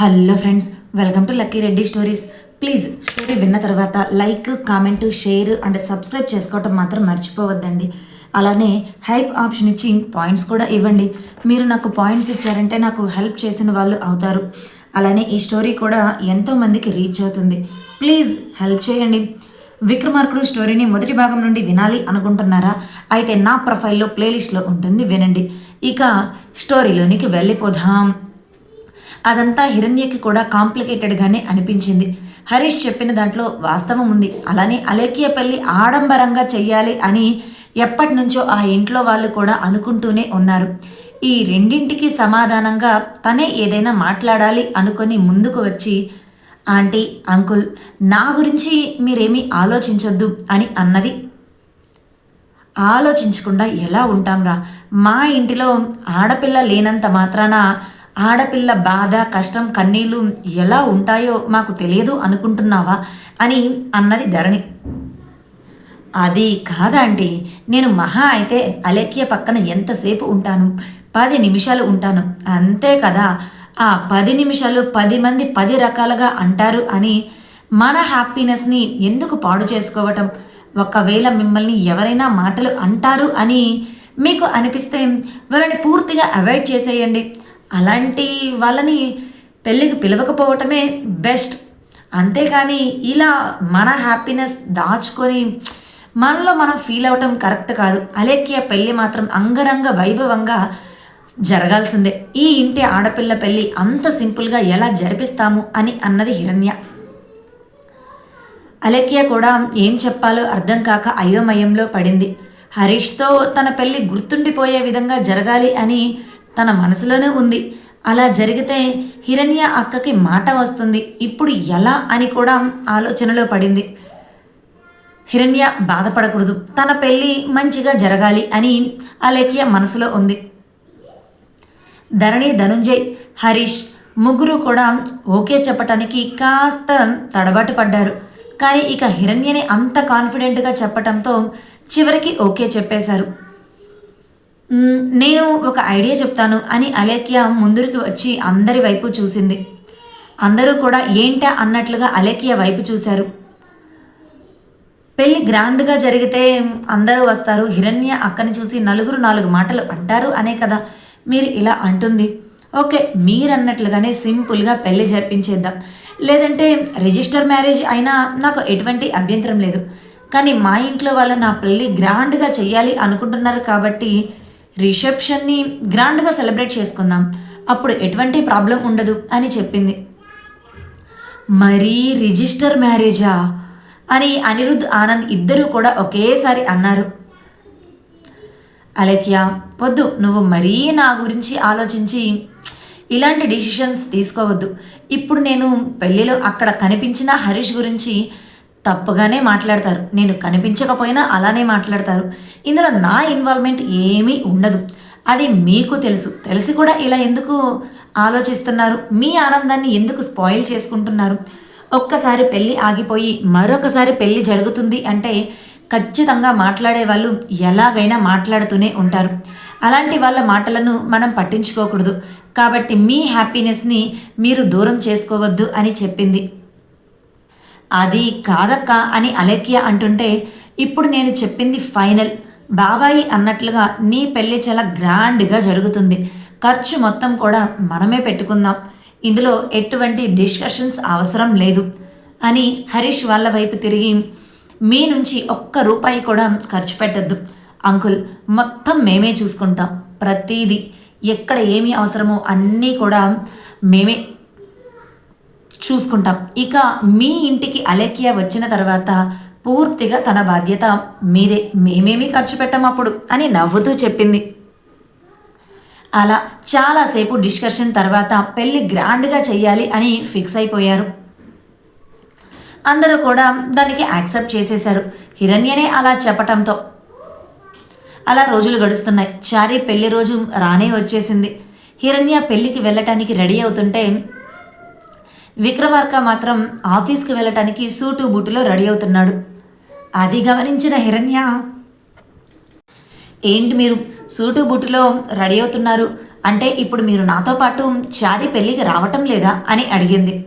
Hello friends welcome to lucky Reddy stories. Please story విన్న తర్వాత like comment share and subscribe చేసుకోవటం మాత్రం మర్చిపోవద్దండి. అలానే హైప్ ఆప్షన్ ఇచ్చి పాయింట్స్ కూడా ఇవ్వండి. మీరు నాకు పాయింట్స్ ఇచ్చారంటే నాకు హెల్ప్ చేసిన వాళ్ళు అవుతారు. అలానే ఈ స్టోరీ కూడా ఎంతో మందికి రీచ్ అవుతుంది. ప్లీజ్ హెల్ప్ చేయండి. విక్రమార్కుడు స్టోరీని మొదటి భాగం నుండి వినాలి అనుకుంటున్నారా? అయితే నా ప్రొఫైల్లో ప్లేలిస్ట్లో ఉంటుంది వినండి. ఇక స్టోరీలోనికి వెళ్ళిపోదాం. అదంతా హిరణ్యకి కూడా కాంప్లికేటెడ్గానే అనిపించింది. హరీష్ చెప్పిన దాంట్లో వాస్తవం ఉంది. అలానే అలేఖ్య ఆడంబరంగా చెయ్యాలి అని ఎప్పటి నుంచో ఆ ఇంట్లో వాళ్ళు కూడా అనుకుంటూనే ఉన్నారు. ఈ రెండింటికి సమాధానంగా తనే ఏదైనా మాట్లాడాలి అనుకొని ముందుకు వచ్చి ఆంటీ అంకుల్ నా గురించి మీరేమీ ఆలోచించొద్దు అని అన్నది. ఆలోచించకుండా ఎలా ఉంటాంరా? మా ఇంటిలో ఆడపిల్ల లేనంత మాత్రాన ఆడపిల్ల బాధ కష్టం కన్నీళ్ళు ఎలా ఉంటాయో మాకు తెలియదు అనుకుంటున్నావా? అని అన్నది ధరణి. అది కాదండి నేను మహా అయితే అలేఖ్య పక్కన ఎంతసేపు ఉంటాను? పది నిమిషాలు ఉంటాను. అంతే కదా? ఆ పది నిమిషాలు పది మంది పది రకాలుగా అంటారు అని మన హ్యాపీనెస్ని ఎందుకు పాడు చేసుకోవటం? ఒకవేళ మిమ్మల్ని ఎవరైనా మాటలు అంటారు అని మీకు అనిపిస్తే వాళ్ళని పూర్తిగా అవాయిడ్ చేసేయండి. అలాంటి వాళ్ళని పెళ్ళికి పిలవకపోవటమే బెస్ట్. అంతేకాని ఇలా మన హ్యాపీనెస్ దాచుకొని మనలో మనం ఫీల్ అవటం కరెక్ట్ కాదు. అలేఖ్య పెళ్ళి మాత్రం అంగరంగ వైభవంగా జరగాల్సిందే. ఈ ఇంటి ఆడపిల్ల పెళ్ళి అంత సింపుల్గా ఎలా జరిపిస్తాము అని అన్నది హిరణ్య. అలేఖ్య కూడా ఏం చెప్పాలో అర్థం కాక అయోమయంలో పడింది. హరీష్తో తన పెళ్ళి గుర్తుండిపోయే విధంగా జరగాలి అని తన మనసులోనే ఉంది. అలా జరిగితే హిరణ్య అక్కకి మాట వస్తుంది. ఇప్పుడు ఎలా అని కూడా ఆలోచనలో పడింది. హిరణ్య బాధపడకూడదు. తన పెళ్ళి మంచిగా జరగాలి అని అలేఖ్య మనసులో ఉంది. ధరణి ధనుంజయ్ హరీష్ ముగ్గురు కూడా ఓకే చెప్పటానికి కాస్త తడబాటు పడ్డారు. కానీ ఇక హిరణ్యని అంత కాన్ఫిడెంట్గా చెప్పటంతో చివరికి ఓకే చెప్పేశారు. నేను ఒక ఐడియా చెప్తాను అని అలేఖ్య ముందురికి వచ్చి అందరి వైపు చూసింది. అందరూ కూడా ఏంటా అన్నట్లుగా అలేఖ్య వైపు చూశారు. పెళ్ళి గ్రాండ్గా జరిగితే అందరూ వస్తారు. హిరణ్య అక్కని చూసి నలుగురు నాలుగు మాటలు అంటారు అనే కదా మీరు ఇలా అంటుంది. ఓకే మీరన్నట్లుగానే సింపుల్గా పెళ్ళి జరిపించేద్దాం. లేదంటే రిజిస్టర్ మ్యారేజ్ అయినా నాకు ఎటువంటి అభ్యంతరం లేదు. కానీ మా ఇంట్లో వాళ్ళు నా పెళ్ళి గ్రాండ్గా చేయాలి అనుకుంటున్నారు కాబట్టి రిసెప్షన్ని గ్రాండ్గా సెలబ్రేట్ చేసుకుందాం. అప్పుడు ఎటువంటి ప్రాబ్లం ఉండదు అని చెప్పింది. మరీ రిజిస్టర్ మ్యారేజా? అని అనిరుద్ ఆనంద్ ఇద్దరూ కూడా ఒకేసారి అన్నారు. అలెక్య వద్దు నువ్వు మరీ నా గురించి ఆలోచించి ఇలాంటి డిసిషన్స్ తీసుకోవద్దు. ఇప్పుడు నేను పెళ్ళిలో అక్కడ కనిపించిన హరీష్ గురించి తప్పుగానే మాట్లాడతారు. నేను కనిపించకపోయినా అలానే మాట్లాడతారు. ఇందులో నా ఇన్వాల్వ్మెంట్ ఏమీ ఉండదు. అది మీకు తెలుసు. తెలిసి కూడా ఇలా ఎందుకు ఆలోచిస్తున్నారు? మీ ఆనందాన్ని ఎందుకు స్పాయిల్ చేసుకుంటున్నారు? ఒక్కసారి పెళ్ళి ఆగిపోయి మరొకసారి పెళ్ళి జరుగుతుంది అంటే ఖచ్చితంగా మాట్లాడే వాళ్ళు ఎలాగైనా మాట్లాడుతూనే ఉంటారు. అలాంటి వాళ్ళ మాటలను మనం పట్టించుకోకూడదు. కాబట్టి మీ హ్యాపీనెస్ని మీరు దూరం చేసుకోవద్దు అని చెప్పింది. అది కాదక్క అని అలేఖ్య అంటుంటే ఇప్పుడు నేను చెప్పింది ఫైనల్. బాబాయి అన్నట్లుగా నీ పెళ్ళి చాలా గ్రాండ్గా జరుగుతుంది. ఖర్చు మొత్తం కూడా మనమే పెట్టుకుందాం. ఇందులో ఎటువంటి డిస్కషన్స్ అవసరం లేదు అని హరీష్ వాళ్ళ వైపు తిరిగి మీ నుంచి ఒక్క రూపాయి కూడా ఖర్చు పెట్టద్దు. అంకుల్ మొత్తం మేమే చూసుకుంటాం. ప్రతిదీ. ఎక్కడ ఏమి అవసరమో అన్నీ కూడా మేమే చూసుకుంటాం. ఇక మీ ఇంటికి అలేఖ్య వచ్చిన తర్వాత పూర్తిగా తన బాధ్యత మీదే. మేమేమీ ఖర్చు పెట్టం అప్పుడు అని నవ్వుతూ చెప్పింది. అలా చాలాసేపు డిస్కషన్ తర్వాత పెళ్ళి గ్రాండ్గా చెయ్యాలి అని ఫిక్స్ అయిపోయారు. అందరూ కూడా దానికి యాక్సెప్ట్ చేసేశారు. హిరణ్యనే అలా చెప్పటంతో. అలా రోజులు గడుస్తున్నాయి. చారీ పెళ్ళి రోజు రానే వచ్చేసింది. హిరణ్య పెళ్ళికి వెళ్ళటానికి రెడీ అవుతుంటే విక్రమార్క మాత్రం ఆఫీస్కి వెళ్ళటానికి సూటు బూటులో రెడీ అవుతున్నాడు. అది గమనించిన హిరణ్య ఏంటి మీరు సూటు బూటులో రెడీ అవుతున్నారు? అంటే ఇప్పుడు మీరు నాతో పాటు చారి పెళ్ళికి రావటం లేదా? అని అడిగింది.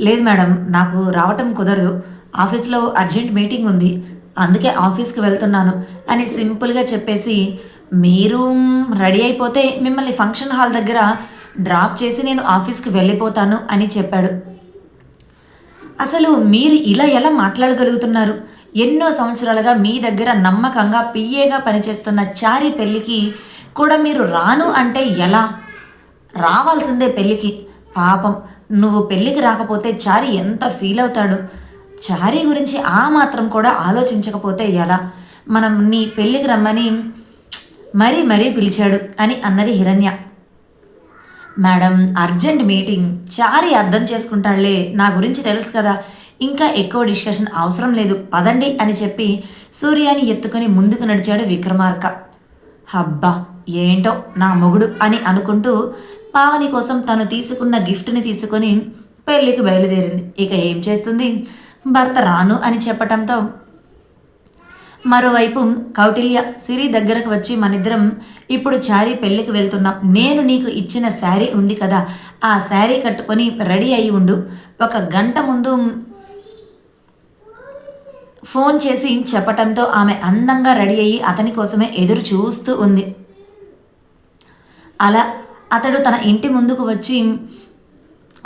లేదు మేడం నాకు రావటం కుదరదు. ఆఫీస్లో అర్జెంట్ మీటింగ్ ఉంది. అందుకే ఆఫీస్కి వెళ్తున్నాను అని సింపుల్గా చెప్పేసి మీరు రెడీ అయిపోతే మిమ్మల్ని ఫంక్షన్ హాల్ దగ్గర డ్రాప్ చేసి నేను ఆఫీస్కి వెళ్ళిపోతాను అని చెప్పాడు. అసలు మీరు ఇలా ఎలా మాట్లాడగలుగుతున్నారు? ఎన్నో సంవత్సరాలుగా మీ దగ్గర నమ్మకంగా పిఏగా పనిచేస్తున్న చారి పెళ్ళికి కూడా మీరు రాను అంటే ఎలా? రావాల్సిందే పెళ్ళికి. పాపం నువ్వు పెళ్ళికి రాకపోతే చారి ఎంత ఫీల్ అవుతాడు? చారి గురించి ఆ మాత్రం కూడా ఆలోచించకపోతే ఎలా? మనం నీ పెళ్ళికి రమ్మని మరీ మరీ పిలిచాడు అని అన్నది హిరణ్య. Madam urgent meeting. చారి అర్థం చేసుకుంటాడులే నా గురించి తెలుసు కదా. ఇంకా ఎక్కువ డిస్కషన్ అవసరం లేదు. పదండి అని చెప్పి సూర్యాని ఎత్తుకొని ముందుకు నడిచాడు విక్రమార్క. హబ్బా ఏంటో నా మొగుడు అని అనుకుంటూ పావని కోసం తను తీసుకున్న గిఫ్ట్ని తీసుకొని పెళ్ళికి బయలుదేరింది. ఇక ఏం చేస్తుంది? భర్త రాను అని చెప్పటంతో మరోవైపు కౌటిల్య సిరి దగ్గరకు వచ్చి మనిద్దరం ఇప్పుడు చారీ పెళ్ళికి వెళ్తున్నాం. నేను నీకు ఇచ్చిన శారీ ఉంది కదా. ఆ శారీ కట్టుకొని రెడీ అయి ఉండు. ఒక గంట ముందు ఫోన్ చేసి చెప్పటంతో ఆమె అందంగా రెడీ అయ్యి అతని కోసమే ఎదురు చూస్తూ ఉంది. అలా అతడు తన ఇంటి ముందుకు వచ్చి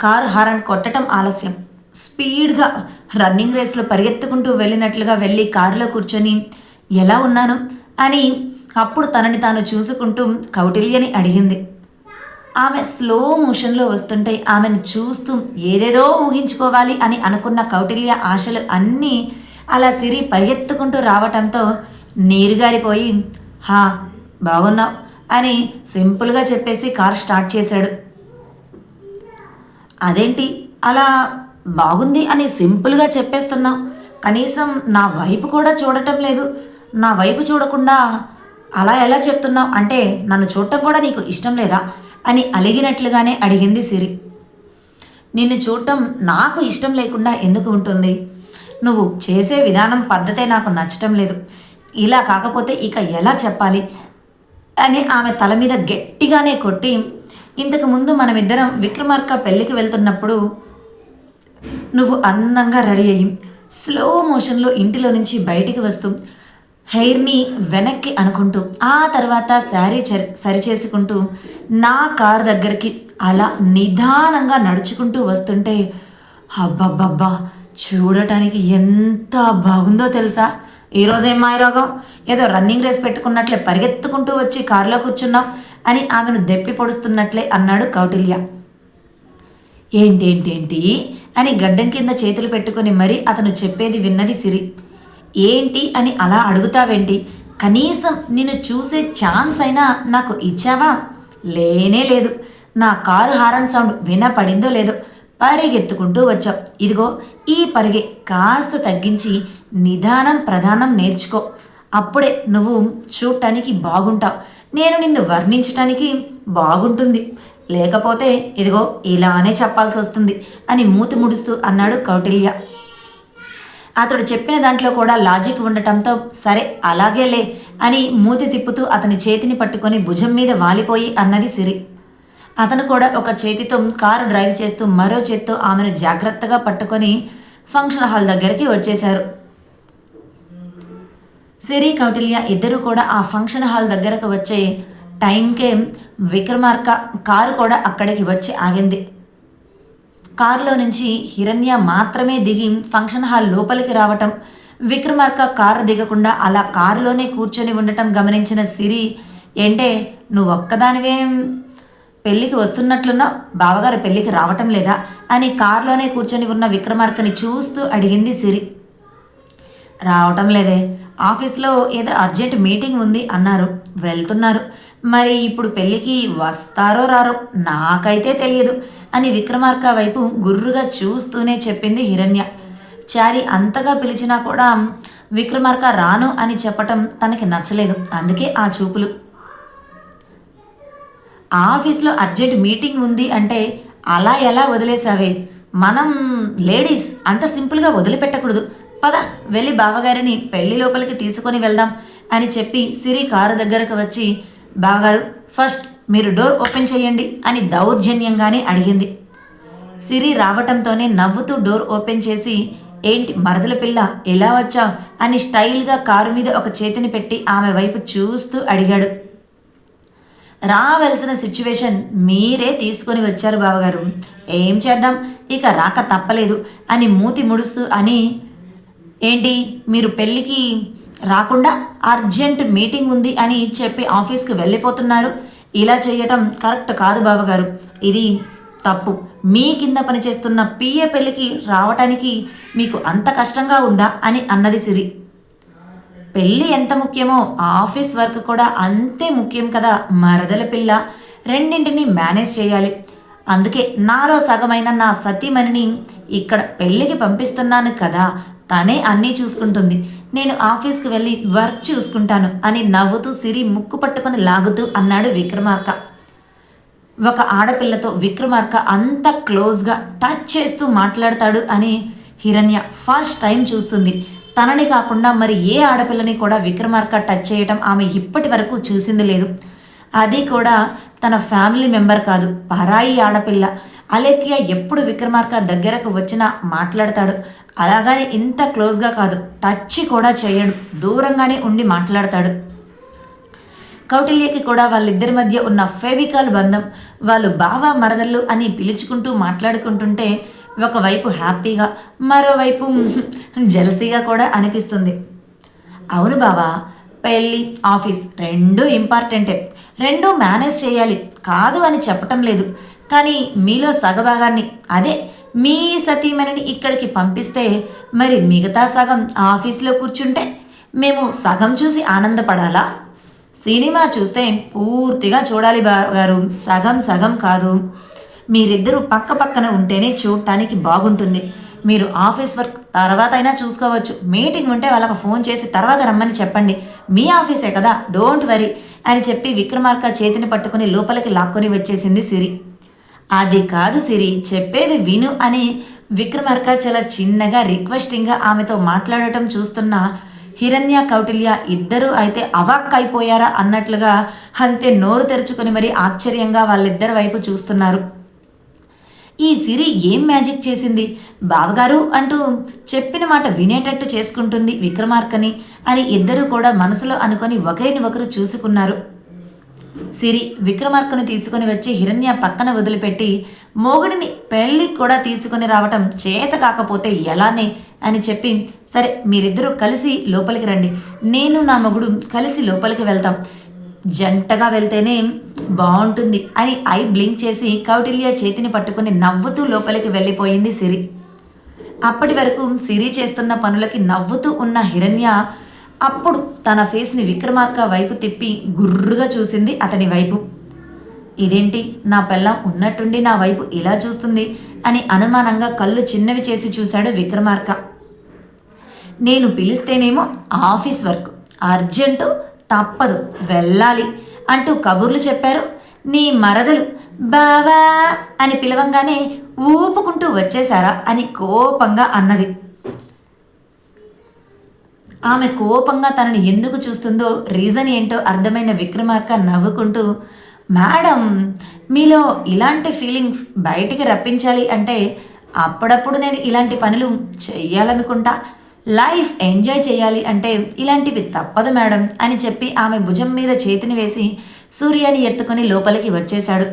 కారు హారన్ కొట్టడం ఆలస్యం. స్పీడ్గా రన్నింగ్ రేస్లో పరిగెత్తుకుంటూ వెళ్ళినట్లుగా వెళ్ళి కారులో కూర్చొని ఎలా ఉన్నాను? అని అప్పుడు తనని తాను చూసుకుంటూ కౌటిల్యని అడిగింది. ఆమె స్లో మోషన్లో వస్తుంటే ఆమెను చూస్తూ ఏదేదో ఊహించుకోవాలి అని అనుకున్న కౌటిల్య ఆశలు అన్నీ అలా సిరి పరిగెత్తుకుంటూ రావటంతో నీరుగారిపోయి హా బాగున్నావు అని సింపుల్గా చెప్పేసి కార్ స్టార్ట్ చేశాడు. అదేంటి? అలా బాగుంది అని సింపుల్గా చెప్పేస్తున్నావు కనీసం నా వైపు కూడా చూడటం లేదు. నా వైపు చూడకుండా అలా ఎలా చెప్తున్నావు? అంటే నన్ను చూడటం కూడా నీకు ఇష్టం లేదా? అని అలిగినట్లుగానే అడిగింది సిరి. నిన్ను చూడటం నాకు ఇష్టం లేకుండా ఎందుకు ఉంటుంది? నువ్వు చేసే విధానం పద్ధతే నాకు నచ్చటం లేదు. ఇలా కాకపోతే ఇక ఎలా చెప్పాలి? అని ఆమె తల మీద గట్టిగానే కొట్టి ఇంతకు ముందు మనమిద్దరం విక్రమార్క పెళ్ళికి వెళ్తున్నప్పుడు నువ్వు అందంగా రెడీ అయ్యి స్లో మోషన్లో ఇంటిలో నుంచి బయటికి వస్తూ హెయిర్ని వెనక్కి అనుకుంటూ ఆ తర్వాత శారీ సరిచేసుకుంటూ నా కార్ దగ్గరికి అలా నిదానంగా నడుచుకుంటూ వస్తుంటే అబ్బబ్బబ్బా చూడటానికి ఎంత బాగుందో తెలుసా? ఈరోజు ఏం మాయరోగం? ఏదో రన్నింగ్ రేస్ పెట్టుకున్నట్లే పరిగెత్తుకుంటూ వచ్చి కారులో కూర్చున్నాం అని ఆమెను దెప్పి పొడుస్తున్నట్లే అన్నాడు కౌటిల్య. ఏంటేంటేంటి అని గడ్డం కింద చేతులు పెట్టుకుని మరీ అతను చెప్పేది విన్నది సిరి. ఏంటి అని అలా అడుగుతావేంటి? కనీసం నిన్ను చూసే ఛాన్స్ అయినా నాకు ఇచ్చావా? లేనే లేదు. నా కారు హారన్ సౌండ్ వినపడిందో లేదో పరిగెత్తుకుంటూ వచ్చావు ఇదిగో ఈ పరిగె కాస్త తగ్గించి నిదానం ప్రధానం నేర్చుకో. అప్పుడే నువ్వు చూడటానికి బాగుంటావు. నేను నిన్ను వర్ణించటానికి బాగుంటుంది. లేకపోతే ఇదిగో ఇలానే చెప్పాల్సి వస్తుంది అని మూతి ముడుస్తూ అన్నాడు కౌటిల్య. అతడు చెప్పిన దాంట్లో కూడా లాజిక్ ఉండటంతో సరే అలాగేలే అని మూతి తిప్పుతూ అతని చేతిని పట్టుకొని భుజం మీద వాలిపోయి అన్నది సిరి. అతను కూడా ఒక చేతితో కారు డ్రైవ్ చేస్తూ మరో చేత్తో ఆమెను జాగ్రత్తగా పట్టుకొని ఫంక్షన్ హాల్ దగ్గరికి వచ్చేశారు. సిరి కౌటిల్య ఇద్దరు కూడా ఆ ఫంక్షన్ హాల్ దగ్గరకు వచ్చే టైంకే విక్రమార్క కారు కూడా అక్కడికి వచ్చి ఆగింది. కారులో నుంచి హిరణ్య మాత్రమే దిగి ఫంక్షన్ హాల్ లోపలికి రావటం విక్రమార్క కారు దిగకుండా అలా కారులోనే కూర్చొని ఉండటం గమనించిన సిరి ఏంటే నువ్వు ఒక్కదానివే పెళ్ళికి వస్తున్నట్లున్నా బావగారు పెళ్ళికి రావటం లేదా? అని కారులోనే కూర్చొని ఉన్న విక్రమార్కని చూస్తూ అడిగింది సిరి. రావటం లేదే ఆఫీస్లో ఏదో అర్జెంట్ మీటింగ్ ఉంది అన్నారు. వెళ్తున్నారు. మరి ఇప్పుడు పెళ్ళికి వస్తారో రారో నాకైతే తెలియదు అని విక్రమార్క వైపు గుర్రుగా చూస్తూనే చెప్పింది హిరణ్య. చారి అంతగా పిలిచినా కూడా విక్రమార్క రాను అని చెప్పటం తనకి నచ్చలేదు. అందుకే ఆ చూపులు. ఆఫీస్లో అర్జెంట్ మీటింగ్ ఉంది అంటే అలా ఎలా వదిలేసావే మనం లేడీస్ అంత సింపుల్గా వదిలిపెట్టకూడదు. పద వెళ్ళి బావగారిని పెళ్ళి లోపలికి తీసుకొని వెళ్దాం అని చెప్పి సిరి కారు దగ్గరకు వచ్చి బావగారు ఫస్ట్ మీరు డోర్ ఓపెన్ చేయండి అని దౌర్జన్యంగానే అడిగింది. సిరి రావటంతోనే నవ్వుతూ డోర్ ఓపెన్ చేసి ఏంటి మరదల పిల్ల ఎలా వచ్చా అని స్టైల్గా కారు మీద ఒక చేతిని పెట్టి ఆమె వైపు చూస్తూ అడిగాడు. రావలసిన సిచ్యువేషన్ మీరే తీసుకొని వచ్చారు బావగారు. ఏం చేద్దాం? ఇక రాక తప్పలేదు అని మూతి ముడుస్తూ అని ఏంటి మీరు పెళ్ళికి రాకుండా అర్జెంట్ మీటింగ్ ఉంది అని చెప్పి ఆఫీస్కి వెళ్ళిపోతున్నారు. ఇలా చేయటం కరెక్ట్ కాదు బావగారు. ఇది తప్పు. మీ కింద పనిచేస్తున్న పిఏ పెళ్ళికి రావటానికి మీకు అంత కష్టంగా ఉందా అని అన్నది సిరి. పెళ్ళి ఎంత ముఖ్యమో ఆఫీస్ వర్క్ కూడా అంతే ముఖ్యం కదా మరదల పిల్ల. రెండింటిని మేనేజ్ చేయాలి. అందుకే నాలో సగమైన నా సతీమణిని ఇక్కడ పెళ్ళికి పంపిస్తున్నాను కదా. తనే అన్నీ చూసుకుంటుంది. నేను ఆఫీస్కి వెళ్ళి వర్క్ చూసుకుంటాను అని నవ్వుతూ సిరి ముక్కు పట్టుకొని లాగుతూ అన్నాడు విక్రమార్క. ఒక ఆడపిల్లతో విక్రమార్క అంత క్లోజ్గా టచ్ చేస్తూ మాట్లాడతాడు అని హిరణ్య ఫస్ట్ టైం చూస్తుంది. తనని కాకుండా మరి ఏ ఆడపిల్లని కూడా విక్రమార్క టచ్ చేయటం ఆమె ఇప్పటి వరకు చూసింది లేదు. అది కూడా తన ఫ్యామిలీ మెంబర్ కాదు పరాయి ఆడపిల్ల. అలేఖ్య ఎప్పుడు విక్రమార్క దగ్గరకు వచ్చినా మాట్లాడతాడు. అలాగని ఇంత క్లోజ్గా కాదు. టచ్ కూడా చేయడు. దూరంగానే ఉండి మాట్లాడతాడు. కౌటిల్యకి కూడా వాళ్ళిద్దరి మధ్య ఉన్న ఫెవికాల్ బంధం వాళ్ళు బావ మరదళ్ళు అని పిలుచుకుంటూ మాట్లాడుకుంటుంటే ఒకవైపు హ్యాపీగా మరోవైపు జలసీగా కూడా అనిపిస్తుంది. అవును బావా పెళ్ళి ఆఫీస్ రెండూ ఇంపార్టెంటే. రెండూ మేనేజ్ చేయాలి. కాదు అని చెప్పటం లేదు. కానీ మీలో సగభాగాన్ని అదే మీ సతీమణిని ఇక్కడికి పంపిస్తే మరి మిగతా సగం ఆఫీస్లో కూర్చుంటే మేము సగం చూసి ఆనందపడాలా? సినిమా చూస్తే పూర్తిగా చూడాలి బాగారు సగం సగం కాదు. మీరిద్దరూ పక్క పక్కన ఉంటేనే చూడటానికి బాగుంటుంది. మీరు ఆఫీస్ వర్క్ తర్వాత అయినా చూసుకోవచ్చు. మీటింగ్ ఉంటే వాళ్ళకి ఫోన్ చేసి తర్వాత రమ్మని చెప్పండి. మీ ఆఫీసే కదా. డోంట్ వరీ అని చెప్పి విక్రమార్క చేతిని పట్టుకుని లోపలికి లాక్కొని వచ్చేసింది సిరి. అది కాదు సిరి చెప్పేది విను అని విక్రమార్క చాలా చిన్నగా రిక్వెస్టింగ్గా ఆమెతో మాట్లాడటం చూస్తున్న హిరణ్య కౌటిల్య ఇద్దరూ అయితే అవాక్ అయిపోయారా అన్నట్లుగా అంతే నోరు తెరుచుకొని మరి ఆశ్చర్యంగా వాళ్ళిద్దరి వైపు చూస్తున్నారు. ఈ సిరి ఏం మ్యాజిక్ చేసింది? బావగారు అంటూ చెప్పిన మాట వినేటట్టు చేసుకుంటుంది విక్రమార్కని అని ఇద్దరూ కూడా మనసులో అనుకొని ఒకరిని ఒకరు చూసుకున్నారు. సిరి విక్రమార్కను తీసుకుని వచ్చి హిరణ్య పక్కన వదిలిపెట్టి మోగుడిని పెళ్ళి కూడా తీసుకుని రావటం చేత కాకపోతే ఎలానే? అని చెప్పి సరే మీరిద్దరూ కలిసి లోపలికి రండి. నేను నా మొగుడు కలిసి లోపలికి వెళ్తాం. జంటగా వెళ్తేనే బాగుంటుంది అని ఐ బ్లింక్ చేసి కౌటిల్య చేతిని పట్టుకుని నవ్వుతూ లోపలికి వెళ్ళిపోయింది సిరి. అప్పటి వరకు సిరి చేస్తున్న పనులకి నవ్వుతూ ఉన్న హిరణ్య అప్పుడు తన ఫేస్ని విక్రమార్క వైపు తిప్పి గుర్రుగా చూసింది అతని వైపు. ఇదేంటి? నా పెళ్ళం ఉన్నట్టుండి నా వైపు ఇలా చూస్తుంది? అని అనుమానంగా కళ్ళు చిన్నవి చేసి చూశాడు విక్రమార్క. నేను పిలిస్తేనేమో ఆఫీస్ వర్క్. అర్జెంటు తప్పదు. వెళ్ళాలి అంటూ కబుర్లు చెప్పారు. నీ మరదలు బావా అని పిలవంగానే ఊపుకుంటూ వచ్చేశారా అని కోపంగా అన్నది. ఆమె కోపంగా తనని ఎందుకు చూస్తుందో రీజన్ ఏంటో అర్థమైన విక్రమార్క నవ్వుకుంటూ మేడం మీలో ఇలాంటి ఫీలింగ్స్ బయటికి రప్పించాలి అంటే అప్పుడప్పుడు నేను ఇలాంటి పనులు చెయ్యాలనుకుంటా. లైఫ్ ఎంజాయ్ చేయాలి అంటే ఇలాంటివి తప్పదు మేడం అని చెప్పి ఆమె భుజం మీద చేతిని వేసి సూర్యని ఎత్తుకొని లోపలికి వచ్చేశాడు.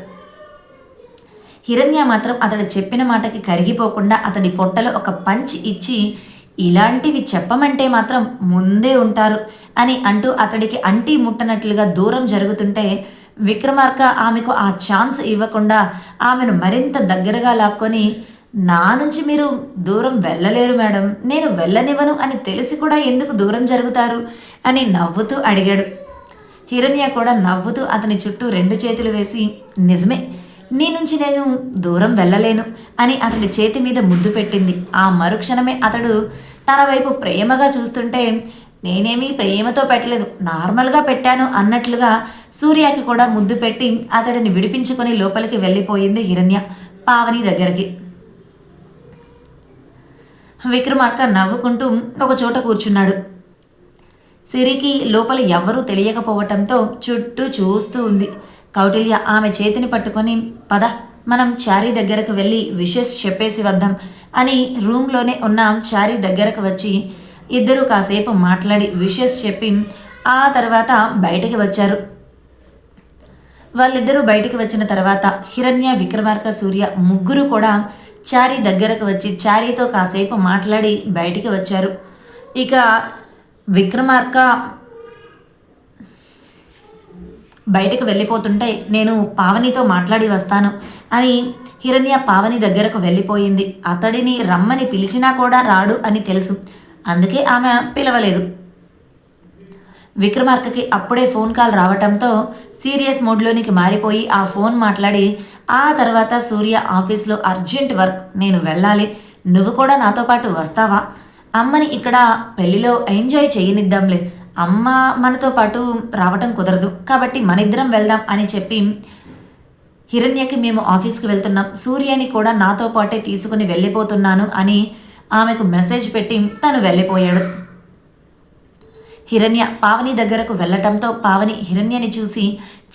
హిరణ్య మాత్రం అతడు చెప్పిన మాటకి కరిగిపోకుండా అతడి పొట్టలో ఒక పంచి ఇచ్చి ఇలాంటివి చెప్పమంటే మాత్రం ముందే ఉంటారు అని అంటూ అతడికి అంటి ముట్టనట్లుగా దూరం జరుగుతుంటే విక్రమార్క ఆమెకు ఆ ఛాన్స్ ఇవ్వకుండా ఆమెను మరింత దగ్గరగా లాక్కొని నా నుంచి మీరు దూరం వెళ్ళలేరు మేడం. నేను వెళ్ళనివ్వను అని తెలిసి కూడా ఎందుకు దూరం జరుగుతారు? అని నవ్వుతూ అడిగాడు. హిరణ్య కూడా నవ్వుతూ అతని చుట్టూ రెండు చేతులు వేసి నిజమే. నీ నుంచి నేను దూరం వెళ్ళలేను అని అతడి చేతి మీద ముద్దు పెట్టింది. ఆ మరుక్షణమే అతడు తన వైపు ప్రేమగా చూస్తుంటే నేనేమీ ప్రేమతో పెట్టలేదు నార్మల్గా పెట్టాను అన్నట్లుగా సూర్యకి కూడా ముద్దు పెట్టి అతడిని విడిపించుకొని లోపలికి వెళ్ళిపోయింది హిరణ్య పావని దగ్గరికి. విక్రమార్క నవ్వుకుంటూ ఒక చోట కూర్చున్నాడు. సిరికి లోపల ఎవ్వరూ తెలియకపోవటంతో చుట్టూ చూస్తూ ఉంది. కౌటిల్య ఆమె చేతిని పట్టుకొని పద మనం చారీ దగ్గరకు వెళ్ళి విషెస్ చెప్పేసి వద్దాం అని రూమ్లోనే ఉన్న చారీ దగ్గరకు వచ్చి ఇద్దరు కాసేపు మాట్లాడి విషెస్ చెప్పి ఆ తర్వాత బయటికి వచ్చారు. వాళ్ళిద్దరూ బయటికి వచ్చిన తర్వాత హిరణ్య విక్రమార్క సూర్య ముగ్గురు కూడా చారీ దగ్గరకు వచ్చి చారీతో కాసేపు మాట్లాడి బయటికి వచ్చారు. ఇక విక్రమార్క బయటకు వెళ్ళిపోతుంటే నేను పావనితో మాట్లాడి వస్తాను అని హిరణ్య పావని దగ్గరకు వెళ్ళిపోయింది. అతడిని రమ్మని పిలిచినా కూడా రాడు అని తెలుసు. అందుకే ఆమె పిలవలేదు. విక్రమార్కకి అప్పుడే ఫోన్ కాల్ రావటంతో సీరియస్ మోడ్లోనికి మారిపోయి ఆ ఫోన్ మాట్లాడి ఆ తర్వాత సూర్య ఆఫీస్లో అర్జెంట్ వర్క్ నేను వెళ్ళాలి. నువ్వు కూడా నాతో పాటు వస్తావా? అమ్మని ఇక్కడ పెళ్ళిలో ఎంజాయ్ చేయనిద్దాంలే. అమ్మ మనతో పాటు రావటం కుదరదు. కాబట్టి మనిద్దరం వెళ్దాం అని చెప్పి హిరణ్యకి మేము ఆఫీస్కి వెళ్తున్నాం. సూర్యని కూడా నాతో పాటే తీసుకుని వెళ్ళిపోతున్నాను అని ఆమెకు మెసేజ్ పెట్టి తను వెళ్ళిపోయాడు. హిరణ్య పావని దగ్గరకు వెళ్ళటంతో పావని హిరణ్యని చూసి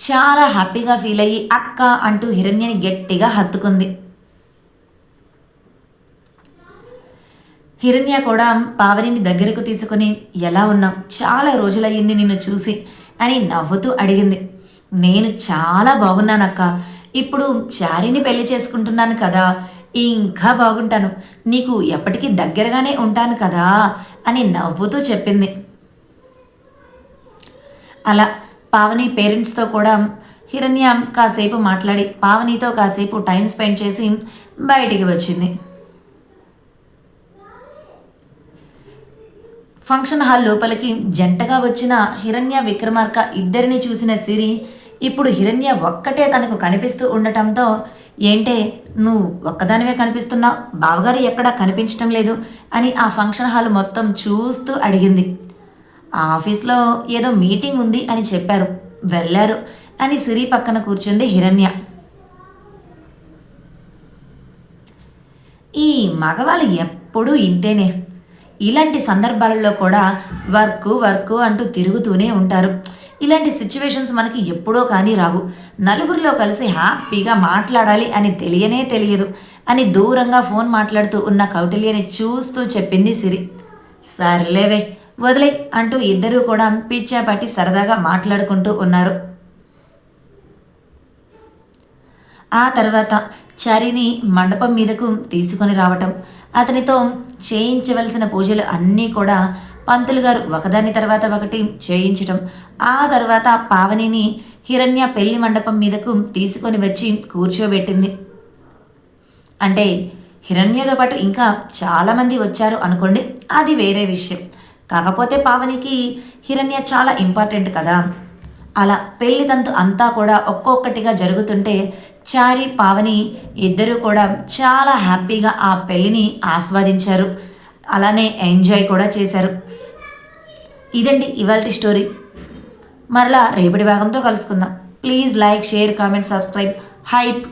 చాలా హ్యాపీగా ఫీల్ అయ్యి అక్క అంటూ హిరణ్యని గట్టిగా హత్తుకుంది. హిరణ్య కూడా పావనిని దగ్గరకు తీసుకుని ఎలా ఉన్నాం చాలా రోజులయ్యింది నిన్ను చూసి అని నవ్వుతూ అడిగింది. నేను చాలా బాగున్నానక్క. ఇప్పుడు చారిని పెళ్ళి చేసుకుంటున్నాను కదా. ఇంకా బాగుంటాను. నీకు ఎప్పటికీ దగ్గరగానే ఉంటాను కదా అని నవ్వుతూ చెప్పింది. అలా పావని పేరెంట్స్తో కూడా హిరణ్య కాసేపు మాట్లాడి పావనితో కాసేపు టైం స్పెండ్ చేసి బయటికి వచ్చింది. ఫంక్షన్ హాల్ లోపలికి జంటగా వచ్చిన హిరణ్య విక్రమార్క ఇద్దరిని చూసిన సిరి ఇప్పుడు హిరణ్య ఒక్కటే తనకు కనిపిస్తూ ఉండటంతో ఏంటే నువ్వు ఒక్కదానివే కనిపిస్తున్నావు బావగారు ఎక్కడా కనిపించటం లేదు అని ఆ ఫంక్షన్ హాల్ మొత్తం చూస్తూ అడిగింది. ఆ ఆఫీస్లో ఏదో మీటింగ్ ఉంది అని చెప్పారు. వెళ్ళారు అని సిరి పక్కన కూర్చుంది హిరణ్య. ఈ మగవాళ్ళు ఎప్పుడూ ఇంతేనే. ఇలాంటి సందర్భాలలో కూడా వర్క్ వర్క్ అంటూ తిరుగుతూనే ఉంటారు. ఇలాంటి సిచ్యువేషన్స్ మనకి ఎప్పుడో కానీ రావు. నలుగురిలో కలిసి హ్యాపీగా మాట్లాడాలి అని తెలియనే తెలియదు. అని దూరంగా ఫోన్ మాట్లాడుతూ ఉన్న కౌటిల్యని చూస్తూ చెప్పింది సిరి. సర్లేవే వదిలే అంటూ ఇద్దరూ కూడా పిచ్చాపట్టి సరదాగా మాట్లాడుకుంటూ ఉన్నారు. ఆ తర్వాత చరిని మండపం మీదకు తీసుకొని రావటం. అతనితో చేయించవలసిన పూజలు అన్నీ కూడా పంతులు గారు ఒకదాని తర్వాత ఒకటి చేయించటం. ఆ తర్వాత పావనిని హిరణ్య పెళ్ళి మండపం మీదకు తీసుకొని వచ్చి కూర్చోబెట్టింది. అంటే హిరణ్యతో పాటు ఇంకా చాలామంది వచ్చారు అనుకోండి అది వేరే విషయం. కాకపోతే పావనికి హిరణ్య చాలా ఇంపార్టెంట్ కదా. అలా పెళ్ళి తంతు అంతా కూడా ఒక్కొక్కటిగా జరుగుతుంటే చారి పావని ఇద్దరూ కూడా చాలా హ్యాపీగా ఆ పెళ్ళిని ఆస్వాదించారు. అలానే ఎంజాయ్ కూడా చేశారు. ఇదండి ఇవాళ స్టోరీ. మరలా రేపటి భాగంతో కలుసుకుందాం. Please like share comment subscribe. Hype.